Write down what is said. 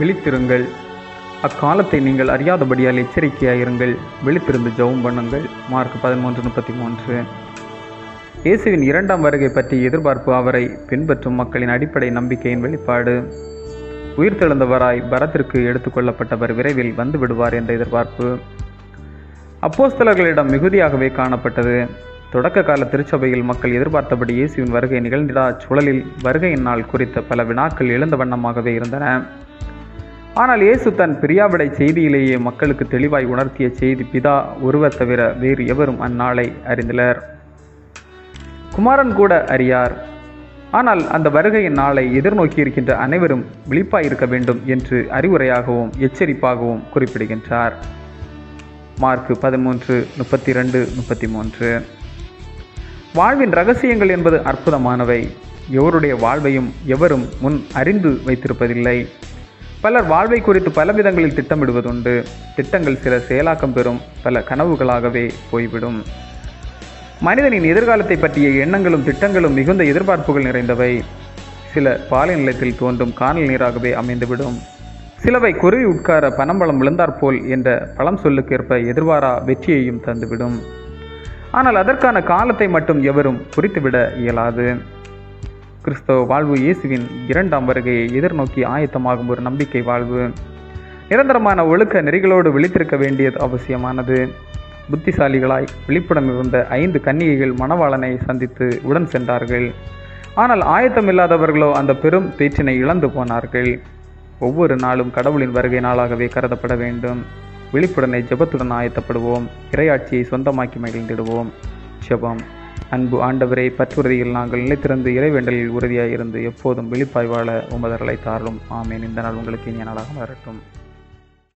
விழித்திருங்கள். அக்காலத்தை நீங்கள் அறியாதபடியால் எச்சரிக்கையாயிருங்கள். விழித்திருந்து ஜெபம் பண்ணுங்கள். மார்க் பதிமூன்று முப்பத்தி மூன்று இயேசுவின் இரண்டாம் வருகை பற்றி எதிர்பார்ப்பு அவரை பின்பற்றும் மக்களின் அடிப்படை நம்பிக்கையின் வெளிப்பாடு. உயிர்த்தெழுந்தவராய் பரத்திற்கு எடுத்துக்கொள்ளப்பட்டவர் விரைவில் வந்து விடுவார் என்ற எதிர்பார்ப்பு. அப்போஸ்தலர்களிடம் மிகுதியாகவே காணப்பட்டது. தொடக்க கால திருச்சபையில் மக்கள் எதிர்பார்த்தபடி இயேசுவின் வருகை நிகழ்ந்திடா. சூழலில் வருகையின் நாள் குறித்த பல வினாக்கள் எழுந்த வண்ணமாகவே இருந்தன. ஆனால் இயேசு தன் பிரியாவிடை செய்தியிலேயே மக்களுக்கு தெளிவாய் உணர்த்திய செய்தி பிதா ஒருவர் தவிர வேறு எவரும் அந்நாளை அறிந்தலர் குமாரன் கூட அறியார். ஆனால் அந்த வருகையின் நாளை எதிர்நோக்கி இருக்கின்ற அனைவரும் விழிப்பாயிருக்க வேண்டும் என்று அறிவுரையாகவும் எச்சரிப்பாகவும் குறிப்பிடுகின்றார். மார்க் பதிமூன்று முப்பத்தி ரெண்டு முப்பத்தி மூன்று வாழ்வின் ரகசியங்கள் என்பது அற்புதமானவை. எவருடைய வாழ்வையும் எவரும் முன் அறிந்து வைத்திருப்பதில்லை. பலர் வாழ்வை குறித்து பல விதங்களில் திட்டமிடுவதுண்டு. திட்டங்கள் சில செயலாக்கம் பெறும் பல கனவுகளாகவே போய்விடும். மனிதனின் எதிர்காலத்தை பற்றிய எண்ணங்களும் திட்டங்களும் மிகுந்த எதிர்பார்ப்புகள் நிறைந்தவை. சில பாலை நிலத்தில் தோன்றும் காணல் நீராகவே அமைந்துவிடும். சிலவை குருவி உட்கார பனம்பழம் விழுந்தாற்போல் என்ற பழம் சொல்லுக்கேற்ப எதிர்பாரா வெற்றியையும் தந்துவிடும். ஆனால் அதற்கான காலத்தை மட்டும் எவரும் குறித்துவிட இயலாது. கிறிஸ்தவ வாழ்வு இயேசுவின் இரண்டாம் வருகையை எதிர்நோக்கி ஆயத்தமாகும் ஒரு நம்பிக்கை வாழ்வு. நிரந்தரமான ஒழுக்க நெறிகளோடு விழித்திருக்க வேண்டியது அவசியமானது. புத்திசாலிகளாய் விழிப்புடன் இருந்த ஐந்து கன்னிகைகள் மணவாளனை சந்தித்து உடன் சென்றார்கள். ஆனால் ஆயத்தமில்லாதவர்களோ அந்த பெரும் பேச்சினை இழந்து போனார்கள். ஒவ்வொரு நாளும் கடவுளின் வருகை நாளாகவே கருதப்பட வேண்டும். விழிப்புடனை ஜெபத்துடன் ஆயத்தப்படுவோம். இறையாட்சியை சொந்தமாக்கி மகிழ்ந்திடுவோம். ஜெபம். அன்பு ஆண்டவரை பற்றுறுதியில் நாங்கள் நிலைத்திருந்து இறைவேண்டலில் உறுதியாக இருந்து எப்போதும் வெளிப்பாய்வாள உமதர்களை தாரும் ஆமேன். இந்த நாள் உங்களுக்கு இனிய நாளாக வரட்டும்